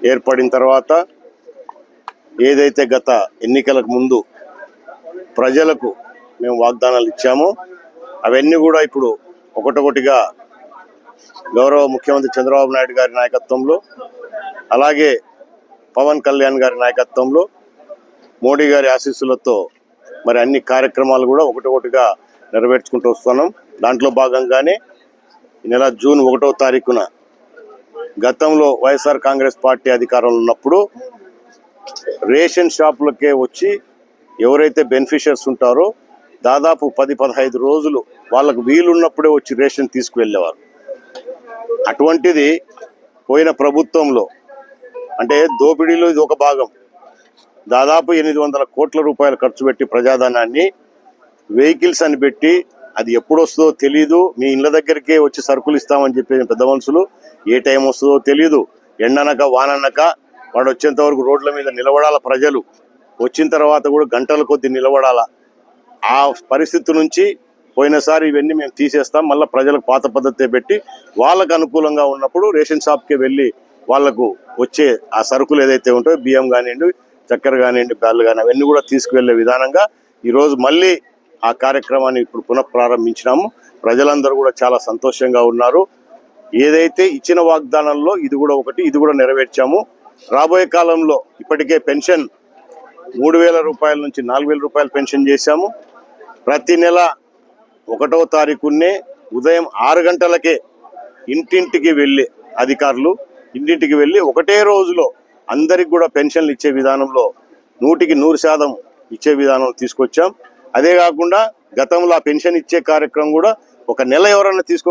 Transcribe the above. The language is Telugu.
ఏర్పడిన తర్వాత ఏదైతే గత ఎన్నికలకు ముందు ప్రజలకు మేము వాగ్దానాలు ఇచ్చామో అవన్నీ కూడా ఇప్పుడు ఒకటొకటిగా గౌరవ ముఖ్యమంత్రి చంద్రబాబు నాయుడు గారి నాయకత్వంలో అలాగే పవన్ కళ్యాణ్ గారి నాయకత్వంలో మోడీ గారి ఆశీస్సులతో మరి అన్ని కార్యక్రమాలు కూడా ఒకటొకటిగా నెరవేర్చుకుంటూ వస్తున్నాం. దాంట్లో భాగంగానే ఈ నెల జూన్ ఒకటో తారీఖున గతంలో వైఎస్ఆర్ కాంగ్రెస్ పార్టీ అధికారంలో ఉన్నప్పుడు రేషన్ షాపులకే వచ్చి ఎవరైతే బెనిఫిషియర్స్ ఉంటారో దాదాపు పది పదహైదు రోజులు వాళ్ళకు వీలున్నప్పుడే వచ్చి రేషన్ తీసుకువెళ్ళేవారు. అటువంటిది పోయిన ప్రభుత్వంలో అంటే దోపిడీలో ఇది ఒక భాగం. దాదాపు ఎనిమిది వందల కోట్ల రూపాయలు ఖర్చు పెట్టి ప్రజాధనాన్ని వెహికల్స్ అని పెట్టి అది ఎప్పుడు వస్తుందో తెలియదు మీ ఇళ్ళ దగ్గరికే వచ్చి సరుకులు ఇస్తామని చెప్పిన పెద్ద మనుషులు. ఏ టైం వస్తుందో తెలియదు ఎండనక వాననక వాడు వచ్చేంత వరకు రోడ్ల మీద నిలబడాల ప్రజలు. వచ్చిన తర్వాత కూడా గంటల కొద్ది నిలబడాల. ఆ పరిస్థితి నుంచి పోయినసారి ఇవన్నీ మేము తీసేస్తాం. మళ్ళీ ప్రజలకు పాత పద్ధతి పెట్టి వాళ్ళకు అనుకూలంగా ఉన్నప్పుడు రేషన్ షాప్కి వెళ్ళి వాళ్ళకు వచ్చే ఆ సరుకులు ఏదైతే ఉంటాయో బియ్యం కానివ్వండి చక్కెర కానివ్వండి బ్యాళ్ళు కానీ అవన్నీ కూడా తీసుకువెళ్ళే విధానంగా ఈరోజు మళ్ళీ ఆ కార్యక్రమాన్ని ఇప్పుడు పునః ప్రారంభించినాము ప్రజలందరూ కూడా చాలా సంతోషంగా ఉన్నారు. ఏదైతే ఇచ్చిన వాగ్దానంలో ఇది కూడా ఒకటి ఇది కూడా నెరవేర్చాము. రాబోయే కాలంలో ఇప్పటికే పెన్షన్ మూడు వేల రూపాయల నుంచి నాలుగు రూపాయలు పెన్షన్ చేశాము. ప్రతి నెల ఒకటో తారీఖునే ఉదయం ఆరు గంటలకే ఇంటింటికి వెళ్ళి అధికారులు ఇంటింటికి వెళ్ళి ఒకటే రోజులో అందరికి కూడా పెన్షన్లు ఇచ్చే విధానంలో నూటికి నూరు శాతం ఇచ్చే విధానం తీసుకొచ్చాం. అదే కాకుండా గతంలో ఆ పెన్షన్ ఇచ్చే కార్యక్రమం కూడా ఒక నెల ఎవరైనా తీసుకో